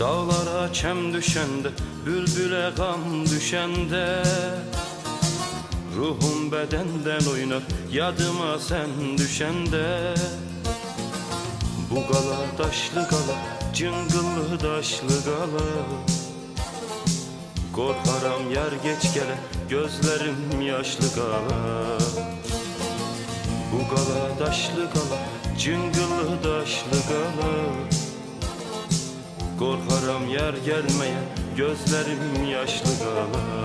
Dağlara çem düşende Bülbüle gam düşende. Ruhum bedenden oynar Yadıma sen düşende. Bu gala taşlı gala Cıngıllı taşlı gala. Korkaram yer geç gele Gözlerim yaşlı gala. Bu gala taşlı gala Cıngıllı taşlı gala Korkaram yer gelmeye Gözlerim yaşlı gala